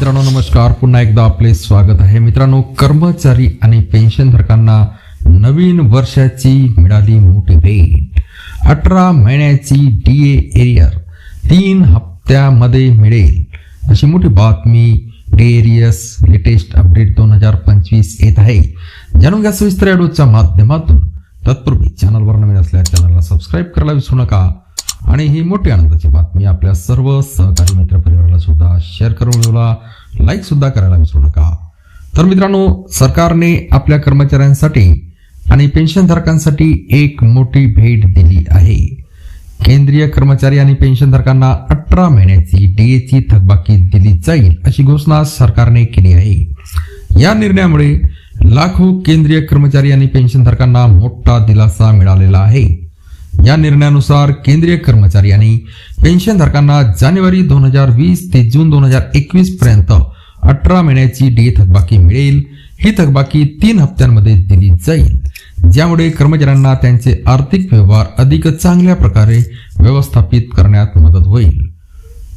मित्रांनो नमस्कार. पुन्हा एकदा आपले स्वागत आहे. मित्रांनो कर्मचारी आणि पेन्शनधारकांना नवीन वर्षाची मिळाली मोठी भेट. अठरा महिन्याची डी ए एरियर तीन हप्त्यामध्ये मिळेल. अशी मोठी बातमी डी एरियस लेटेस्ट अपडेट दोन हजार पंचवीस येत आहे. जाणून घ्या सविस्तर ॲडोच्या माध्यमातून. तत्पूर्वी चॅनलवर नवीन असल्या चॅनलला सबस्क्राईब करायला विसरू नका. आणि ही मोठी आनंदाची बातमी आपल्या सर्व सहकारी मित्र शेअर करून व्हिडिओला लाईक सुद्धा करायला विसरू नका. तर मित्रांनो सरकारने आपल्या कर्मचाऱ्यांसाठी आणि पेन्शनधारकांसाठी एक मोठी भेट दिली आहे. केंद्रीय कर्मचारी आणि पेन्शनधारकांना अठरा महिन्याची डीएची थकबाकी दिली जाईल अशी घोषणा सरकारने केली आहे. या निर्णयामुळे लाखो केंद्रीय कर्मचारी आणि पेन्शनधारकांना मोठा दिलासा मिळालेला आहे. या निर्णयानुसार केंद्रीय कर्मचारी आणि पेन्शनधारकांना जानेवारी दोन हजार वीस ते जून दोन हजार एकवीस पर्यंत अठरा महिन्याची डी थकबाकी मिळेल. ही थकबाकी तीन हप्त्यांमध्ये दिली जाईल. ज्यामुळे कर्मचाऱ्यांना त्यांचे आर्थिक व्यवहार अधिक चांगल्या प्रकारे व्यवस्थापित करण्यात मदत होईल.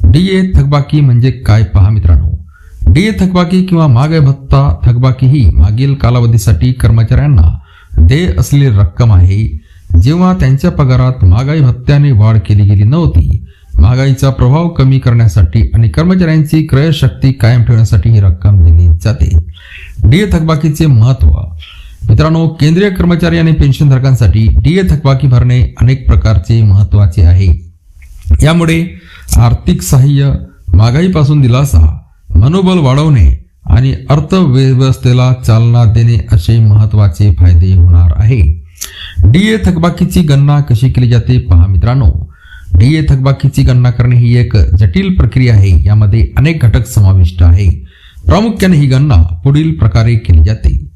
डीए थकबाकी म्हणजे काय पहा मित्रांनो? डीए थकबाकी किंवा मागे भत्ता थकबाकी ही मागील कालावधीसाठी कर्मचाऱ्यांना देय असलेली रक्कम आहे. जेव्हा त्यांच्या पगारात महागाई भत्त्याने वाढ केली गेली नव्हती महागाईचा प्रभाव कमी करण्यासाठी आणि कर्मचाऱ्यांची क्रयशक्ती कायम ठेवण्यासाठी ही रक्कम दिली जाते. डीए थकबाकीचे महत्त्व मित्रांनो केंद्रीय कर्मचारी आणि पेन्शनधारकांसाठी डीए थकबाकी भरणे अनेक प्रकारचे महत्त्वाचे आहे. यामुळे आर्थिक सहाय्य महागाईपासून दिलासा मनोबल वाढवणे आणि अर्थव्यवस्थेला चालना देणे असे महत्त्वाचे फायदे होणार आहे. डीए थकबाकीची गणना कशी केली जाते पहा मित्रांनो. डीए थकबाकीची गणना करणे ही एक जटिल प्रक्रिया आहे. यामध्ये अनेक घटक समाविष्ट आहे. प्रामुख्याने ही गणना पुढील प्रकारे केली जाते.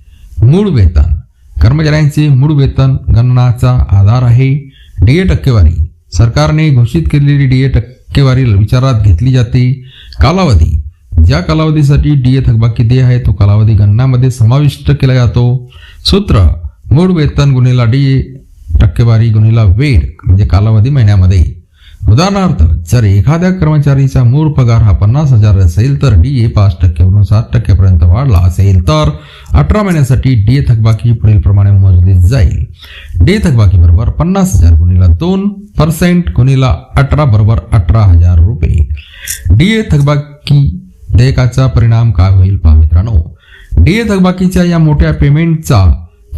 मूळ वेतन. कर्मचाऱ्यांचे मूळ वेतन गणनाचा आधार आहे. डीए टक्केवारी. सरकारने घोषित केलेली डीए टक्केवारी विचारात घेतली जाते. कालावधी. ज्या कालावधीसाठी डीए थकबाकी देय आहे तो कालावधी गणनामध्ये समाविष्ट केला जातो. सूत्र. मूळ वेतन गुन्हेला डी टक्केवारी गुन्हेला वेळ म्हणजे कालावधी महिन्यामध्ये. उदाहरणार्थ जर एखाद्या कर्मचारीचा मूळ पगार हा पन्नास हजार असेल तर डी ए पाच टक्क्यावरून सात टक्क्यापर्यंत वाढला असेल तर अठरा महिन्यासाठी डी ए थकबाकी पुढील प्रमाणे मोजली जाईल. डी ए थकबाकी बरोबर पन्नास हजार गुणिला दोन पर्सेंट गुणिला अठरा बरोबर अठरा हजार रुपये. डी ए थकबाकी देयकाचा परिणाम काय होईल पहा मित्रांनो. डी ए थकबाकीच्या या मोठ्या पेमेंटचा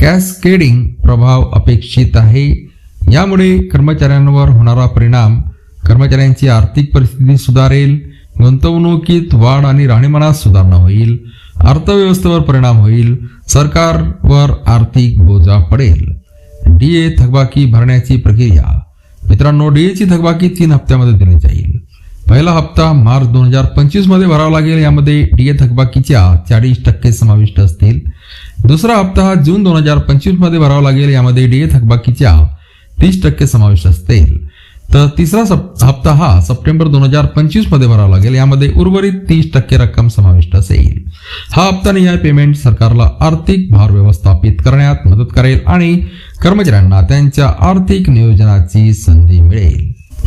कॅसकेडिंग प्रभाव अपेक्षित आहे. यामुळे कर्मचाऱ्यांवर होणारा परिणाम कर्मचाऱ्यांची आर्थिक परिस्थिती सुधारेल गुंतवणुकीत वाढ आणि राहणीमानात सुधारणा होईल अर्थव्यवस्थेवर परिणाम होईल सरकारवर आर्थिक बोजा पडेल. डी ए थकबाकी भरण्याची प्रक्रिया. मित्रांनो डी एची थकबाकी तीन हप्त्यामध्ये दिली जाईल. पहिला हप्ता मार्च दोन हजार पंचवीसमध्ये भरावा लागेल. यामध्ये डीए थकबाकीच्या चाळीस टक्के समाविष्ट असतील. दुसरा हप्ता हा जून दोन हजार पंचवीसमध्ये भरावा लागेल. यामध्ये डीए थकबाकीच्या तीस टक्के समाविष्ट असतील. तर तिसरा सप हप्ता हा सप्टेंबर दोन हजार पंचवीसमध्ये भरावा लागेल. यामध्ये उर्वरित तीस टक्के रक्कम समाविष्ट असेल. हा हप्ता निहाय पेमेंट सरकारला आर्थिक भार व्यवस्थापित करण्यात मदत करेल आणि कर्मचाऱ्यांना त्यांच्या आर्थिक नियोजनाची संधी मिळेल.